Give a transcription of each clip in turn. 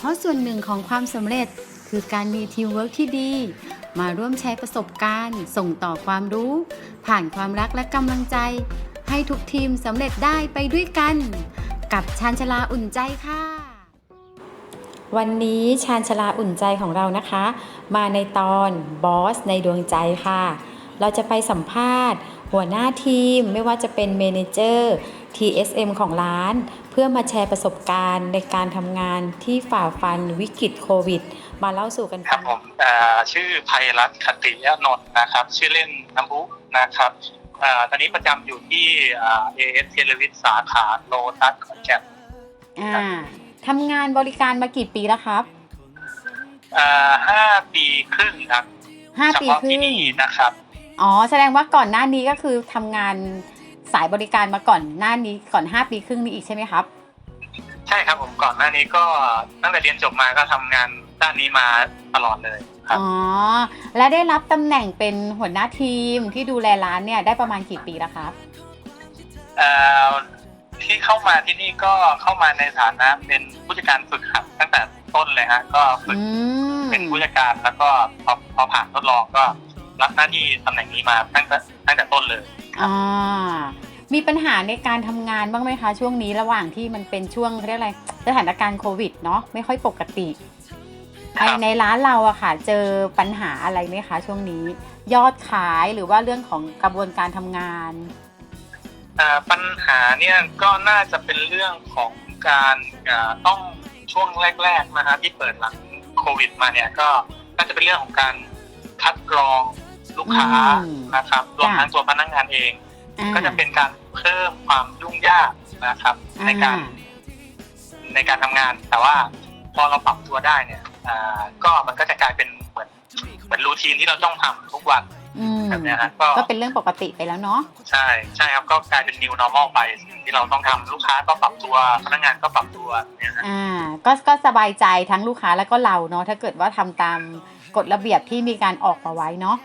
เพราะส่วนหนึ่งของความสำเร็จคือการมีทีมเวิร์กที่ดี มาร่วมแชร์ประสบการณ์ ส่งต่อความรู้ ผ่านความรักและกำลังใจ ให้ทุกทีมสำเร็จได้ไปด้วยกัน กับชานชลาอุ่นใจค่ะ วันนี้ชานชลาอุ่นใจของเรานะคะ มาในตอนบอสในดวงใจค่ะ เราจะไปสัมภาษณ์ หัวหน้าทีมไม่ว่าจะเป็นเมนเจอร์ TSM ของร้านเพื่อมาแชร์ประสบการณ์ในการทำงานที่ฝ่าฟันวิกฤตโควิด มาเล่าสู่กันครัฟับงผมเอ่อชื่อภัยรัตน์คติยนนท์นะครับ ชื่อเล่นน้ำพุนะครับเอ่อตอนนี้ประจำอยู่ที่เอเอสเทเลวิทสาขาโลตัสขอนแก่นอ่าทำงานบริการมากี่ปีแล้วครับเอ่อห้าปีครึ่งครับห้าเฉปีพาะครึ่ที่งนี่นะครับ อ๋อ แสดงว่าก่อนหน้านี้ก็คือทำงาน สายบริการมาก่อนหน้านี้ก่อน 5 ปีครึ่งนี้อีกใช่ไหมครับ ใช่ครับผมก่อนหน้านี้ก็ตั้งแต่เรียนจบมาก็ทำงานด้านนี้มาตลอดเลยครับอ๋อและได้รับตำแหน่งเป็นหัวหน้าทีมที่ดูแลร้านเนี่ยได้ประมาณกี่ปีแล้วครับเอ่อที่เข้ามาที่นี่ก็เข้ามาในฐานะเป็นผู้จัดการฝึกหัดตั้งแต่ต้นเลยฮะก็ฝึกอืมเป็นผู้จัดการแล้วก็พอพอผ่านทดลองก็รับหน้าที่ตำแหน่งนี้มาตั้งแต่ตั้งแต่ต้นเลยอ่า มีปัญหาในการทำงานบ้างไหมคะ ช่วงนี้ระหว่างที่มันเป็นช่วงเรียกอะไรสถานการณ์โควิดเนาะไม่ค่อยปกติครัในบในร้านเราอะค่ะ เจอปัญหาอะไรไหมคะ ช่วงนี้ ยอดขายหรือว่าเรื่องของกระบวนการทำงาน อ่าปัญหาเนี่ยก็น่าจะเป็นเรื่องของการอ่าต้องช่วงแรกๆนะฮะที่เปิดหลังโควิดมาเนี่ยก็น่าจะเป็นเรื่องของการคัดกรองลูกค้าอืมนะครับรวมทั้งตัวพนักงานเอง อ่า ก็จะเป็นการเพิ่มความยุ่งยากนะครับ ในการอ่ในการทำงาน แต่ว่าพอเราปรับตัวได้เนี่ยอ่าก็มันก็จะกลายเป็นเหมือนเหมือนรูทีนที่เราต้องทำทุกวันอืมแบบเนี้ยฮะก็ก็เป็นเรื่องปกติไปแล้วเนาะใช่ใช่ครับก็กลายเป็น new normal ไปที่เราต้องทำลูกค้าก็ปรับตัวพนักงานก็ปรับตัวเนี่ยฮะอ่า ก็ก็สบายใจทั้งลูกค้าแล้วก็เราเนาะถ้าเกิดว่าทำตามกฎระเบียบที่มีการออกมาไว้เนาะ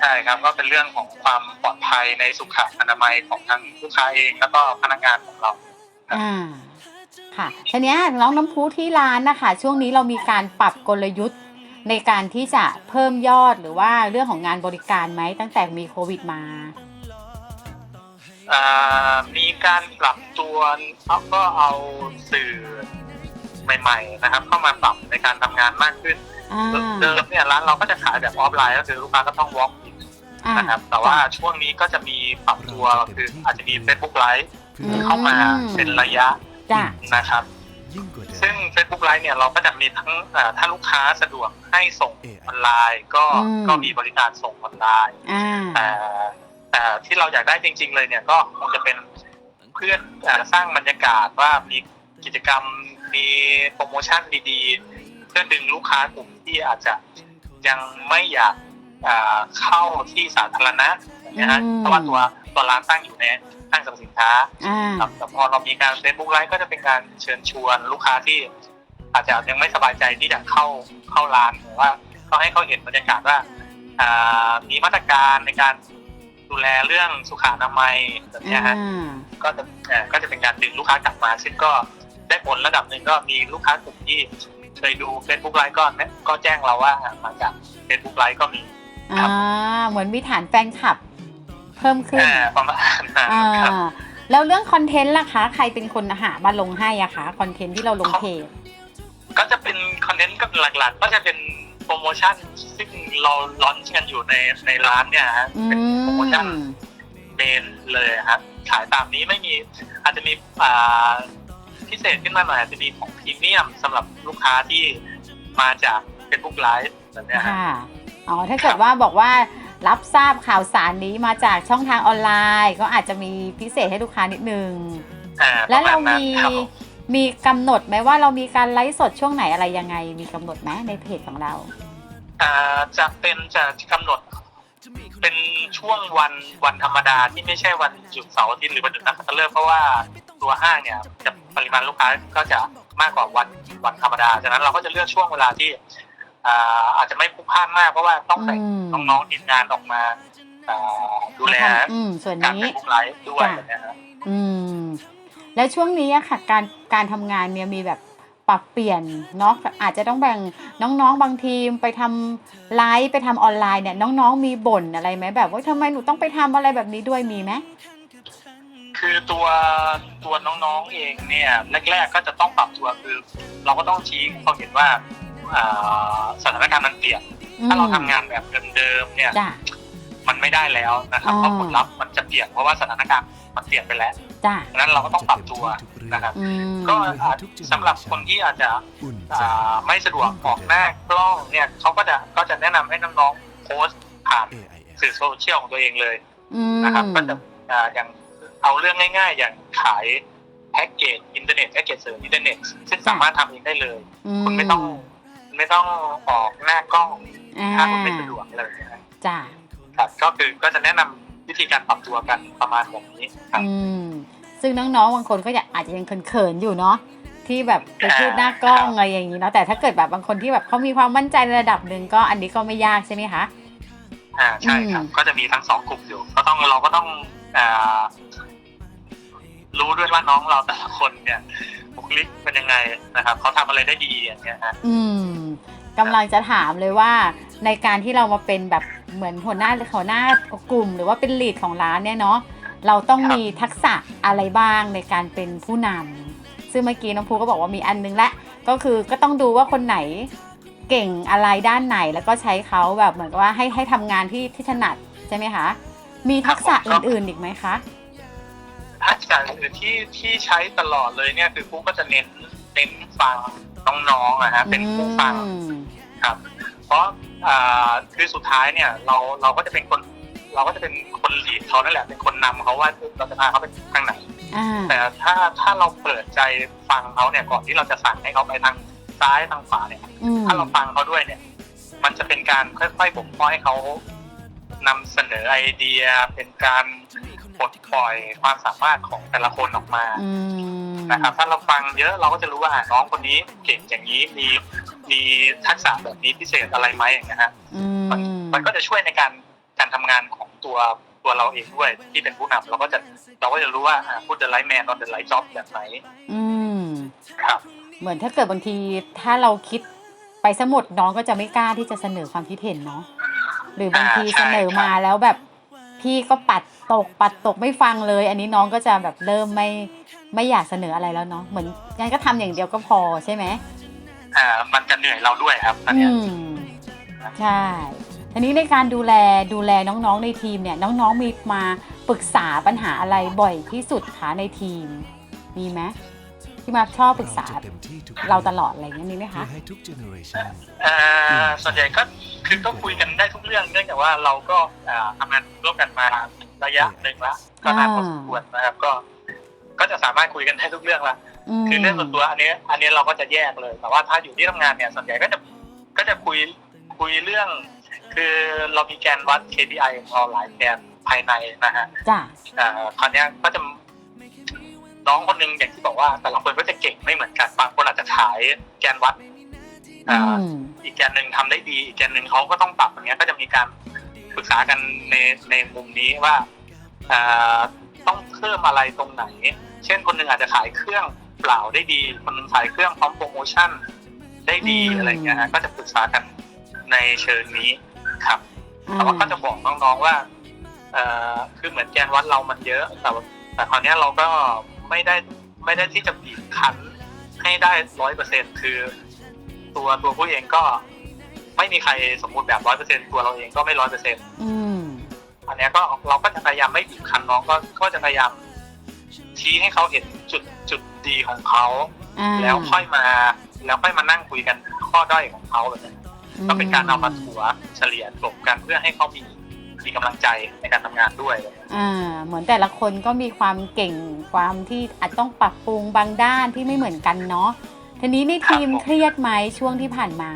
ใช่ครับก็เป็นเรื่องของความปลอดภัยในสุขอนามัยของทั้งลูกค้าเองแล้วก็พนักงานของเราอ่าค่ะทีเนี้ยน้องน้ำพุที่ร้านนะคะช่วงนี้เรามีการปรับกลยุทธ์ในการที่จะเพิ่มยอดหรือว่าเรื่องของงานบริการไหมตั้งแต่มีโควิดมาอ่ามีการปรับตัวเขาก็เอาสื่อใหม่ๆนะครับ เข้ามาปรับในการทำงานมากขึ้นอ่าเดิมเนี่ยร้านเราก็จะขายแบบออฟไลน์ก็คือลูกค้าก็ต้อง walk in อ่า นะครับ แต่ว่าช่วงนี้ก็จะมีปรับตัวคืออาจจะมี Facebook Live เข้ามาเป็นระยะจ้ะนะครับซึ่ง Facebook Live เนี่ยเราก็จะมีทั้งเอ่อถ้าลูกค้าสะดวกให้ส่งออนไลน์ก็อืมก็มีบริการส่งออนไลน์อ่าแต่แต่ที่เราอยากได้จริง ๆ เลยเนี่ยก็คงจะเป็นเพื่อเอ่อสร้างบรรยากาศว่ามีกิจกรรมมีโปรโมชั่นดีๆ เพื่อดึงลูกค้ากลุ่มที่อาจจะยังไม่อยาก เอ่อเข้าที่สาธารณะอย่างเงี้ยฮะอืมเพราะว่าตัวตัวร้านตั้งอยู่ในห้างสรรพสินค้าอ่าครับแต่พอเรามีการ Facebook ไลฟ์ก็จะเป็นการเชิญชวนลูกค้าที่ อาจจะยังไม่สบายใจที่จะเข้าเข้าร้านหรือว่าเขาให้เขาเห็นบรรยากาศว่าอ่ามีมาตรการในการดูแลเรื่องสุขอนามัยแบบเนี้ยฮะอ่าก็จะเอ่อก็จะเป็นการดึงลูกค้ากลับมา ซึ่งก็ได้ผลระดับหนึ่งก็มีลูกค้ากลุ่มที่เคยดู Facebook ไลฟ์ก็เนี่ยก็แจ้งเราว่ามาจาก Facebook ไลฟ์ก็มี อ่าเหมือนมีฐานแฟนคลับ เพิ่มขึ้นอ่าประมาณนั้นอ่าครับแล้วเรื่องคอนเทนต์ล่ะคะ ใครเป็นคนหามาลงให้อะคะคอนเทนต์ที่เราลงเพจก็จะเป็นคอนเทนต์ก็หลักๆ ก็จะเป็นโปรโมชั่นซึ่งเราลอนช์กันอยู่ในในร้านเนี่ยฮะอืเป็นโปรโมชั่นมเมนเลยครับขายตามนี้ไม่มีอาจจะมีอ่าพิเศษขึ้นมาหน่อยอาจจะมีของพรีเมียมสำหรับลูกค้าที่มาจาก Facebook Live แบบเนี้ยฮะ ค่ะ อ๋อถ้าเกิดว่าบอกว่ารับทราบข่าวสารนี้มาจากช่องทางออนไลน์ ก็อาจจะมีพิเศษให้ลูกค้านิดนึงอ่าแล้วเราประณนั้นมีครับผมมีกำหนดไหมว่าเรามีการไลฟ์สดช่วงไหนอะไรยังไง มีกำหนดไหมในเพจของเรา อ่าจะเป็นจะกำหนด เป็นช่วงวันวันธรรมดาที่ไม่ใช่วันหยุดเสาร์อาทิตย์หรือวันหยุดนักขัตฤกษ์เพราะว่าตัวห้างเนี่ยจะปริมาณลูกค้าก็จะมากกว่าวันวันธรรมดาฉะนั้นเราก็จะเลือกช่วงเวลาที่ อ่าอาจจะไม่พลุกพล่านมากเพราะว่าต้องแต่งอืมน้องๆทีมงานออกมาอ่าดูแลอืมส่วนการนี้เป็นผู้ไลฟ์ด้วยจ้ะแบบเนี้ยครับอืม แล้วช่วงนี้อะค่ะ การการทำงานเนี่ยมีแบบปรับเปลี่ยนเนาะอาจจะต้องแบ่งน้องๆ บางทีมไปทำไลฟ์ไปทำออนไลน์เนี่ยน้องๆมีบ่นอะไรไหมแบบว่าทำไมหนูต้องไปทำอะไรแบบนี้ด้วยมีไหมคือตัวตัวน้องๆเองเนี่ยแรกๆก็จะต้องปรับตัวคือ เราก็ต้องชี้ให้เขาเห็นว่า อ่าสถานการณ์มันเปลี่ยน ถ้าเราทำงานแบบเดิมๆเนี่ย จ้ะ มันไม่ได้แล้วนะครับอ๋อเพราะผลลัพธ์มันจะเปลี่ยนเพราะว่าสถานการณ์มันเปลี่ยนไปแล้วจ้ะดังนั้นเราก็ต้องปรับตัวนะครับ อืมก็อาจสำหรับคนที่อาจจะอ่าไม่สะดวกออกหน้ากล้องเนี่ยเขาก็จะก็จะแนะนำให้น้องๆโพสต์ผ่านสื่อโซเชียลของตัวเองเลยอืมนะครับก็จะอ่าอย่างเอาเรื่องง่าย ๆ อย่างขายแพ็กเกจอินเทอร์เน็ตแพ็กเกจเสริมอินเทอร์เน็ตซึ่งสามารถทำเองได้เลย คุณไม่ต้อง ไม่ต้องออกหน้ากล้องอ่าถ้าคุณไม่สะดวกเลยนะครับจ้ะครับก็คือก็จะแนะนำวิธีการปรับตัวกันประมาณแบบนี้ครับอืมซึ่งน้องๆบางคนก็อยากอาจจะยังเขินๆอยู่เนาะที่แบบไปพูดหน้ากล้องอะไรอย่างนี้เนาะแต่ถ้าเกิดแบบบางคนที่แบบเขามีความมั่นใจในระดับหนึ่งก็อันนี้ก็ไม่ยากใช่ไหมคะอ่าใช่ครับอืมก็จะมีทั้งสองกลุ่มอยู่ ก็ต้องเราก็ต้องอ่ารู้ด้วยว่าน้องเราแต่ละคนเนี่ยบุคลิกเป็นยังไงนะครับเขาทำอะไรได้ดีอย่างเงี้ยฮะอืม กำลังจะถามเลยว่าในการที่เรามาเป็นแบบเหมือนหัวหน้าหัวหน้ากลุ่ม หรือว่าเป็นลีดของร้านเนี่ยเนาะเราต้องมีทักษะอะไรบ้างในการเป็นผู้นำซึ่งเมื่อกี้น้องภูก็บอกว่ามีอันนึงและก็คือก็ต้องดูว่าคนไหนเก่งอะไรด้านไหนแล้วก็ใช้เขาแบบเหมือนกับว่าให้ให้ทำงานที่ที่ถนัดใช่ไหมคะมีทักษะอื่นๆอีกไหมคะทักษะอื่นที่ที่ใช้ตลอดเลยเนี่ยคือปุ๊กก็จะเน้นเน้นฟังน้องๆนะฮะเป็นผู้ฟังอืม ครับ เพราะอ่าคือสุดท้ายเนี่ยเราเราก็จะเป็นคนเราก็จะเป็นคนลีดเขานั่นแหละเป็นคนนำเขาว่าเราจะพาเขาไปทางไหนอ่าแต่ถ้าถ้าเราเปิดใจฟังเขาเนี่ยก่อนที่เราจะสั่งให้เขาไปทางซ้ายทางขวาเนี่ยอืมถ้าเราฟังเขาด้วยเนี่ย มันจะเป็นการค่อยๆบ่มเพาะให้เขานำเสนอไอเดียเป็นการปลดปล่อยความสามารถของแต่ละคนออกมาอืมนะครับถ้าเราฟังเยอะเราก็จะรู้ว่าอะน้องคนนี้เก่งอย่างนี้มี มีทักษะแบบนี้พิเศษอะไรไหมอย่างเงี้ยฮะอืมันมมันก็จะช่วยในการการทำงานของตัวตัวเราเองด้วยที่เป็นผู้นำเราก็จะเราก็จะรู้ว่าพูดเดอะไลท์แมนตอนเดอะไลท์จ็อบแบบไหนอืมครับเหมือนถ้าเกิดบางทีถ้าเราคิดไปสมุดน้องก็จะไม่กล้าที่จะเสนอความคิดเห็นเนาะหรือบางทีอ่าใช่เสนอมาแล้วแบบพี่ก็ปัดตกปัดตกไม่ฟังเลย อันนี้น้องก็จะแบบเริ่มไม่ไม่อยากเสนออะไรแล้วเนาะเหมือนงั้นก็ทำอย่างเดียวก็พอใช่ไหม อ่ามันจะเหนื่อยเราด้วยครับอันอืเนี้ยมใช่ทีนี้ในการดูแลดูแลน้องๆในทีมเนี่ยน้องๆมีมาปรึกษาปัญหาอะไรบ่อยที่สุดคะในทีม มีไหมที่มาชอบปรึกษาเราตลอดอะไรอย่างเงี้ยมีไหมคะเพื่อให้ทุกเจเนอเรชันอ่าส่วนใหญ่ก็คือก็คุยกันได้ทุกเรื่องเนื่องจากว่าเราก็อ่าทำงานร่วมกันมาระยะหนึ่งละก็นานพอสมควรนะครับก็ ก็จะสามารถคุยกันได้ทุกเรื่องละม คือเรื่องส่วนตัวอันนี้อันนี้เราก็จะแยกเลย แต่ว่าถ้าอยู่ที่ทำงานเนี่ยส่วนใหญ่ก็จะก็จะคุยคุยเรื่อง คือเรามีแกนวัด KPI ของเราหลายแกนภายในนะฮะจ้ะอ่าคราวเนี้ยก็จะน้องคนหนึงอย่างที่บอกว่า แต่ละคนก็จะเก่งไม่เหมือนกันบางคนอาจจะขายแกนวัดอือ่ามอีกแกนหนึ่งทำได้ดี อีกแกนหนึ่งเขาก็ต้องปรับอย่างเงี้ยก็จะมีการปรึกษากันในในมุมนี้ว่าอ่าต้องเพิ่มอะไรตรงไหน เช่นคนหนึ่งอาจจะขายเครื่อง เปล่าได้ดี คนหนึงขายเครื่องพร้อมโปรโมชั่นได้ดีอืม อะไรเงี้ยฮะก็จะปรึกษากันในเชิงนี้ครับอ่าแต่ว่าก็จะบอกน้องๆว่าเอ่อคือเหมือนแกนวัดเรามันเยอะ แต่ว่าแต่คราวเนี้ยเราก็ไม่ได้ไม่ได้ที่จะบีบคั้นให้ได้ร้อยเปอร์เซ็นคือ ตัวตัวผู้เองก็ไม่มีใครสมบูรณ์แบบร้อยเปอร์เซ็นตัวเราเองก็ไม่ร้อยเปอร์เซ็น อืม อันเนี้ยก็เราก็จะพยายามไม่บีบคั้นน้องก็ก็จะพยายามชี้ให้เขาเห็นจุดจุด ดีของเขาอ่าแล้วค่อยมา แล้วค่อยมานั่งคุยกันข้อด้อยของเขาแบบนี้ก็เป็นการเอามาถัวเฉลี่ยกลบกันเพื่อให้เขามีมีกำลังใจในการทำงานด้วยอ่า เหมือนแต่ละคนก็มีความเก่งความที่อาจต้องปรับปรุงบางด้านที่ไม่เหมือนกันเนาะทีนี้ในทีมครับผมเครียดไหมช่วงที่ผ่านมา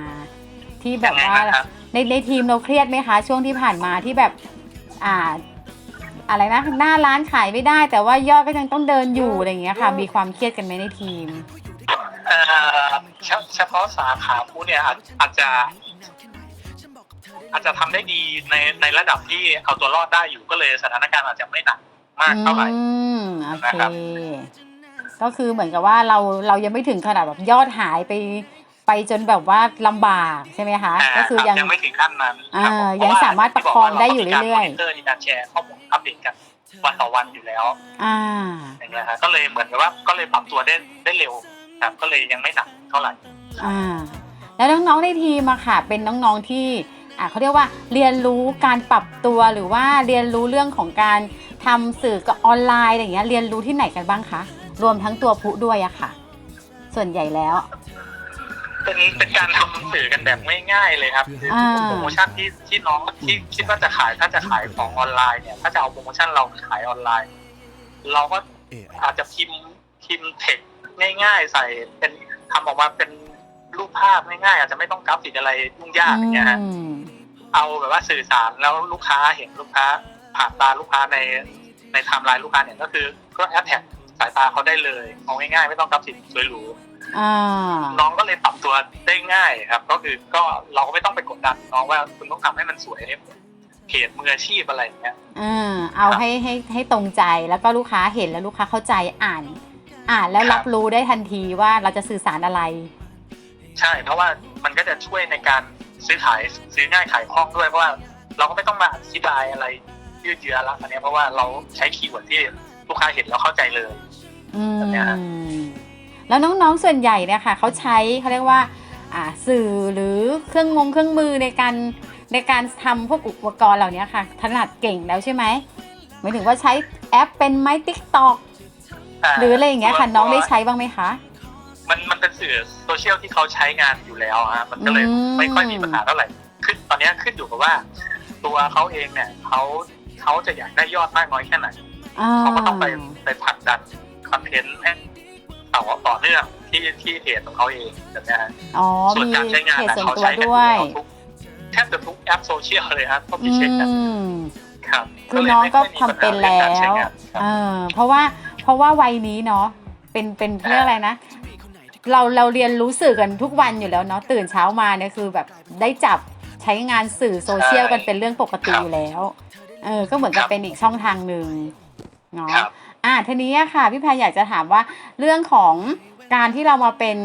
ที่แบบยังไงว่านะครับ ในในทีมเราเครียดไหมคะ ช่วงที่ผ่านมาที่แบบ อ่า อะไรนะหน้าร้านขายไม่ได้ แต่ว่ายอดก็ยังต้องเดินอยู่อะไรอย่างเงี้ยค่ะ มีความเครียดกันไหมในทีมเอ่อเฉเฉพาะสาขาผู้เนี่ยอาจอาจจะ อาจจะทำได้ดีในในระดับที่เอาตัวรอดได้อยู่ก็เลยสถานการณ์อาจจะไม่หนักมากเท่าไหร่ อืมโอนะเค ครับ ก็คือเหมือนกับว่าเราเรายังไม่ถึงขนาดแบบยอดหายไป ไปจนแบบว่าลำบากใช่ไหมคะอ่าก็คือรับยังยังไม่ถึงขั้นนั้นครับผมอ่าเพะยังว่สามารถประคองได้อยู่เรื่อยๆาก็มีการมอนิเตอร์ในการแชร์ข้อมูลอัปเดตกันวันต่อวันอยู่แล้วอ่า อย่างเงี้ยครับก็เลยเหมือนกับว่าก็เลยปรับตัวได้ได้เร็วครับก็เลยยังไม่หนักเท่าไหร่ อ่า แล้วน้องๆในทีมอะค่ะ เป็นน้องๆที่อ่าเขาเรียกว่าเรียนรู้การปรับตัวหรือว่าเรียนรู้เรื่องของการทำสื่อกับออนไลน์อะไรอย่างเงี้ยเรียนรู้ที่ไหนกันบ้างคะรวมทั้งตัวพุด้วยอะค่ะ ส่วนใหญ่แล้ว เป็นเป็นการทำสื่อกันแบบง่ายๆเลยครับคืออ่า โปรโมชั่นที่ที่น้องที่คิดว่าจะขายถ้าจะขายของออนไลน์เนี่ยถ้าจะเอาโปรโมชั่นเราขายออนไลน์ เราก็อาจจะพิมพ์พิมพ์เท็กซ์ง่ายๆ ใส่เป็นทำออกมาเป็นรูปภาพง่ายๆ อาจจะไม่ต้องกราฟิกอะไรยุ่งยากอย่างเงี้ยฮะอืมเอาแบบว่าสื่อสารแล้วลูกค้าเห็นลูกค้าผ่านตาลูกค้าในในไทม์ไลน์ลูกค้าเนี่ยก็คือก็แอดแท็กสายตาเขาได้เลยเอาง่ายๆ ไม่ต้องกราฟิกสวยหรูอ่า น้องก็เลยปรับตัวได้ง่ายครับ ก็คือก็เราก็ไม่ต้องไปกดดันน้องว่าคุณต้องทำให้มันสวยให้เพจมืออาชีพอะไรอย่างเงี้ยอ่าเอาให้ให้ให้ตรงใจแล้วก็ลูกค้าเห็นแล้วลูกค้าเข้าใจอ่าน อ่านแล้วครับรับรู้ได้ทันทีว่าเราจะสื่อสารอะไร ใช่เพราะว่ามันก็จะช่วยในการซื้อขายซื้อง่ายขายคล่องด้วยเพราะว่าเราก็ไม่ต้องมาอธิบายอะไรยืดเยื้อละอันเนี้ยเพราะว่าเราใช้คีย์เวิร์ดที่ลูกค้าเห็นแล้วเข้าใจเลยอืแบบเนี้ยฮะม แล้วน้องๆส่วนใหญ่เนี่ยค่ะเขาใช้เขาเรียกว่าอ่าสื่อหรือเครื่องงงเครื่องมือในการในการทำพวกอุปกรณ์เหล่านี้ค่ะถนัดเก่งแล้วใช่ไหมหมายถึงว่าใช้แอปเป็นไหมติ๊กต็อกหรืออะไรอย่างเงี้ยค่ะน้องได้ใช้บ้างไหมคะมันมันเป็นสื่อโซเชียลที่เขาใช้งานอยู่แล้วฮะมันก็เลยอืมไม่ค่อยมีปัญหาเท่าไหร่ขึ้นตอนเนี้ยขึ้นอยู่กับว่า ตัวเขาเองเนี่ยเขาเขาจะอยากได้ยอดมากน้อยแค่ไหนอ่าเขาก็ต้องไปไปผลักดันคอนเทนต์ให้ ต่อต่อเนื่องที่ที่เพจของเขาเองแบบเนี้ยฮะอ๋อส่วนมีการใช้งานเพจนะส่วนเขาตัวใช้กันด้วยแล้วทุกแทบจะทุกแอปโซเชียลเลยครับก็มีอืเช็คกันมครับคือน้องก็ทำเป็นแล้วก็เยไม่ค่อยมีปัญหาเรื่องการใช้งานครับเออเพราะว่าเพราะว่าวัยนี้เนาะเป็นเป็นเรื่องอะไรนะเราเราเรียนรู้สื่อกันทุกวันอยู่แล้วเนาะตื่นเช้ามาเนี่ยคือแบบได้จับใช้งานสื่อโซเชียลกันเป็นเรื่องปกติอยู่แล้ว เออ ก็เหมือนกับเป็นอีกช่องทางหนึ่งเนาะครับ อ่าทีนี้ค่ะพี่แพรอยากจะถามว่าเรื่องของการที่เรามาเป็น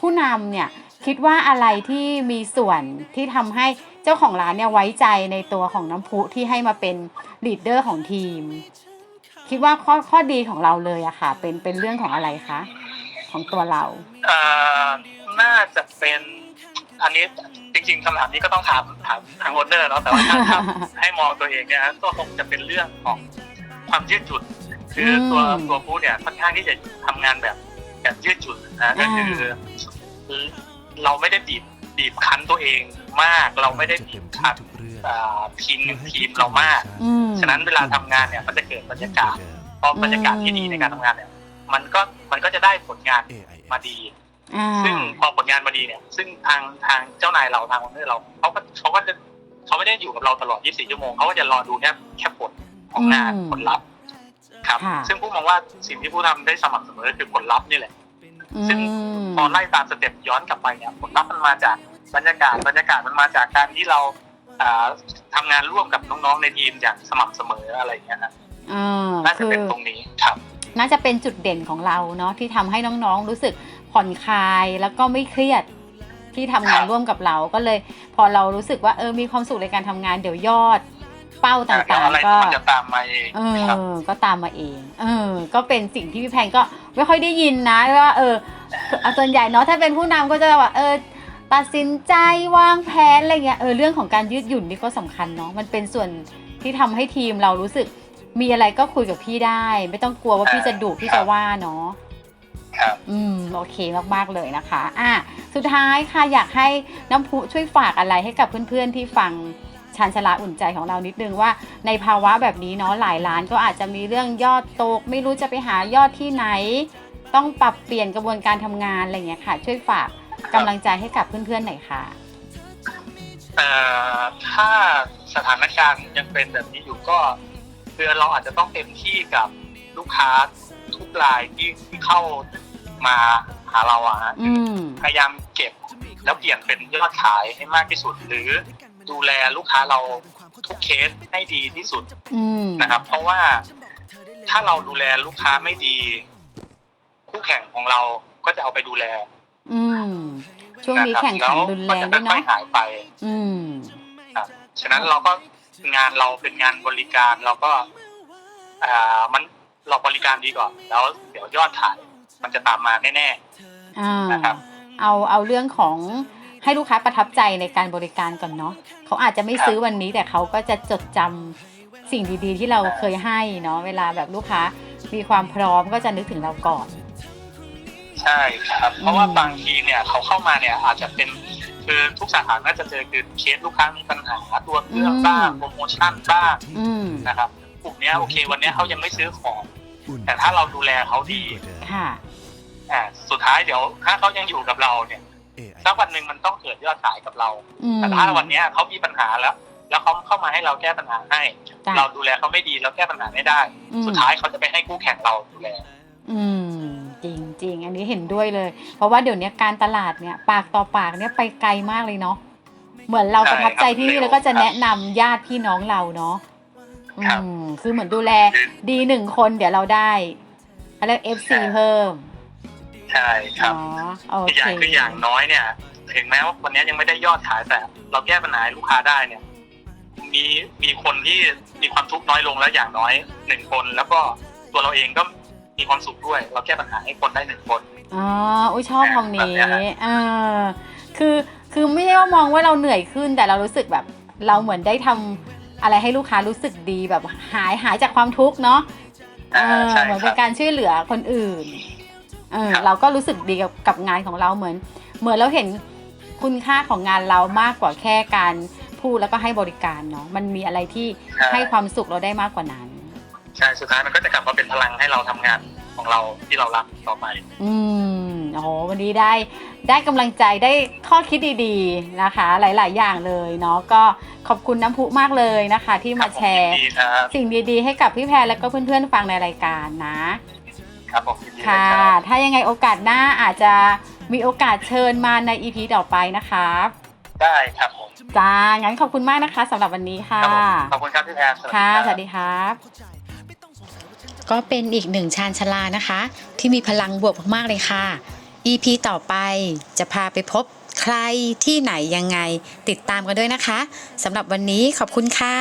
ผู้นำเนี่ยคิดว่าอะไรที่มีส่วนที่ทำให้เจ้าของร้านเนี่ยไว้ใจในตัวของน้ำพุที่ให้มาเป็นลีดเดอร์ของทีม คิดว่าข้อข้อดีของเราเลยอะค่ะ เป็นเป็นเรื่องของอะไรคะของตัวเราเอ่อน่าจะเป็นอันนี้จริงๆคำถามนี้ก็ต้องถามถามทางโอนเนอร์เนาะแต่ว่าถ้าให้มองตัวเองเนี่ยก็คงจะเป็นเรื่องของความยืดหยุ่น คือตัวอืม ตัวผู้เนี่ยค่อนข้างที่จะทำงานแบบแบบยืดหยุ่นนะก็คืออเราไม่ได้บีบบีบคั้นตัวเองมาก เราไม่ได้บีบคั้นอ่าทีมทีมเรามาก อืม ฉะนั้นเวลาทำงานเนี่ยมันจะเกิดบรรยากาศพอบรรยากาศที่ดีในการทำงานเนี่ยมันก็มันก็จะได้ผลงานมาดี อ่า ซึ่งพอผลงานมาดีเนี่ย ซึ่งทางทางเจ้านายเราทางวันนี้เราเขาก็เขาก็จะเขาไม่ได้อยู่กับเราตลอด 24 ชั่วโมงเขาก็จะรอดูแค่แค่ผลของงานอืม ผลลัพธ์ ครับ ค่ะ ซึ่งผู้มองว่าสิ่งที่ผู้ทำได้สม่ำเสมอคือผลลัพธ์นี่แหละซึ่ง ม พอไล่ตามสเต็ปย้อนกลับไปเนี่ยผลลัพธ์มันมาจากบรรยากาศบรรยากาศมันมาจากการที่เราอ่าทำงานร่วมกับน้องๆในทีมอย่างสม่ำเสมออะไรอย่างเงี้ยนะอ่าน่าจะคือเป็นตรงนี้ครับ น่าจะเป็นจุดเด่นของเราเนาะที่ทำให้น้องๆรู้สึกผ่อนคลายแล้วก็ไม่เครียดที่ทำงานครับ ร่วมกับเราก็เลย พอเรารู้สึกว่าเออมีความสุขในการทำงานเดี๋ยวยอด เป้าต่างอะไรๆก็มันจะตามมาเองเอครับอก็ตามมาเองเออก็เป็นสิ่งที่พี่แพงก็ไม่ค่อยได้ยินนะว่าเออเอาส่วนใหญ่เนาะถ้าเป็นผู้นำก็จะว่าเออตัดสินใจวางแผนอะไรเงี้ยเออเรื่องของการยืดหยุ่นนี่ก็สำคัญเนาะมันเป็นส่วนที่ทำให้ทีมเรารู้สึกมีอะไรก็คุยกับพี่ได้ ไม่ต้องกลัวว่าพี่จะดุพี่จะว่าเนาะครับอืมโอเคมากๆเลยนะคะ อะสุดท้ายค่ะอยากให้น้ำพุช่วยฝากอะไรให้กับเพื่อนๆที่ฟัง ชานชลาอุ่นใจของเรานิดนึงว่า ในภาวะแบบนี้เนาะหลายร้านก็อาจจะมีเรื่องยอดตก ไม่รู้จะไปหายอดที่ไหน ต้องปรับเปลี่ยนกระบวนการทำงานอะไรอย่างเงี้ยค่ะ ช่วยฝากกำลังใจให้กับเพื่อนๆหน่อยค่ะเอ่อถ้าสถานการณ์ยังเป็นแบบนี้อยู่ก็คือเราอาจจะต้องเต็มที่กับลูกค้าทุกรายที่ที่เข้ามาหาเราอะฮะอืมพยายามเก็บแล้วเปลี่ยนเป็นยอดขายให้มากที่สุดหรือ ดูแลลูกค้าเราทุกเคสให้ดีที่สุดอืมนะครับ เพราะว่าถ้าเราดูแลลูกค้าไม่ดี คู่แข่งของเราก็จะเอาไปดูแล อืมช่วงนี้ะครับแข่งขันรุนแรงด้วยแล้วก็จะค่อเนาะยๆหายไป อืมครับฉะนั้นเราก็งานเราเป็นงานบริการเราก็อ่ามันเราบริการดีก่อนแล้วเดี๋ยวยอดขายมันจะตามมาแน่อ่านะครับ เอาเอาเรื่องของ ให้ลูกค้าประทับใจในการบริการก่อนเนาะเขาอาจจะไม่ซื้อวันนี้แต่เขาก็จะจดจำสิ่งดีๆ ที่เราเคยให้เนาะเวลาแบบลูกค้ามีความพร้อมก็จะนึกถึงเราก่อนๆใช่ครับ เพราะว่าอืมบางทีเนี่ยเขาเข้ามาเนี่ยอาจจะเป็นคือทุกสาขาน่าจะเจอคือเคสลูกค้ามีปัญหาตัวเครื่องบ้างโปรโมชั่นบ้างอืมนะครับกลุ่มเนี้ยโอเค วันเนี้ยเขายังไม่ซื้อของ แต่ถ้าเราดูแลเขาดีค่ะอ่าสุดท้ายเดี๋ยวถ้าเขายังอยู่กับเราเนี่ย สักวันหนึ่งมันต้องเกิดยอดขายกับเราอืมแต่ถ้าวันเนี้ยเขามีปัญหาแล้ว แล้วเขาเข้ามาให้เราแก้ปัญหาให้จ้ะเราดูแลเขาไม่ดีเราแก้ปัญหาไม่ได้อืมสุดท้ายเขาจะไปให้คู่แข่งเราดูแล อืมจริงจริงอันนี้เห็นด้วยเลย เพราะว่าเดี๋ยวนี้การตลาดเนี่ย ปากต่อปากเนี่ยไปไกลมากเลยเนาะเหมือนเราใช่ประทับใจที่นี่ครับแล้วก็จะเร็วแนะนำญาติพี่น้องเราเนาะอืครับมคือเหมือนดูแลดีหนึ่งคนเดี๋ยวเราได้อะไรเอฟซีเพิ่มใช่ครับอ๋อโออีกอเค ย่างคืออย่างน้อยเนี่ย ถึงแม้ว่าวันเนี้ยยังไม่ได้ยอดขายแต่ เราแก้ปัญหาให้ลูกค้าได้เนี่ย มีมีคนที่มีความทุกข์น้อยลงแล้วอย่างน้อยหนึ่งคน แล้วก็ตัวเราเองก็มีความสุขด้วย เราแก้ปัญหาให้คนได้หนึ่งคน อ๋อ อุ้ยชอบคำแบบนี้เนี้ยฮะเออคือ คือไม่ใช่ว่ามองว่าเราเหนื่อยขึ้น แต่เรารู้สึกแบบ เราเหมือนได้ทำอะไรให้ลูกค้ารู้สึกดีแบบหายหายจากความทุกข์เนาะ เออ่าอใช่เหมือนคเป็รันบการช่วยเหลือคนอื่น เออครับเราก็รู้สึกดีกับกับงานของเราเหมือน เหมือนเราเห็นคุณค่าของงานเรามากกว่าแค่การพูดแล้วก็ให้บริการเนาะมันมีอะไรที่ให้ความสุขเราได้มากกว่านั้น ใช่สุดท้ายมันก็จะกลับมาเป็นพลังให้เราทำงานของเราที่เรารักต่อไป อืมโอ้โหวันนี้ได้ได้กำลังใจได้ข้อคิดดีๆนะคะ หลายๆ อย่างเลยเนาะก็ขอบคุณน้ำพุมากเลยนะคะ ที่มาแชร์ ครับผมยินดีครับ สิ่งดีๆ ให้กับพี่แพรและก็เพื่อนๆฟังในรายการนะ ครับผมยินดีเลยค่ะ ครับ ถ้ายังไงโอกาสหน้าอาจจะมีโอกาสเชิญมาใน EP ต่อไปนะคะได้ครับผมจ้างั้นขอบคุณมากนะคะสำหรับวันนี้ค่ะ ครับผมขอบคุณครับพี่แพรสวัสดีค่ะครับ สวัสดีครับ ก็เป็นอีกหนึ่งชาญชลานะคะ ที่มีพลังบวกมากๆเลยค่ะ EP ต่อไปจะพาไปพบใครที่ไหนยังไง ติดตามกันด้วยนะคะสำหรับวันนี้ขอบคุณค่ะ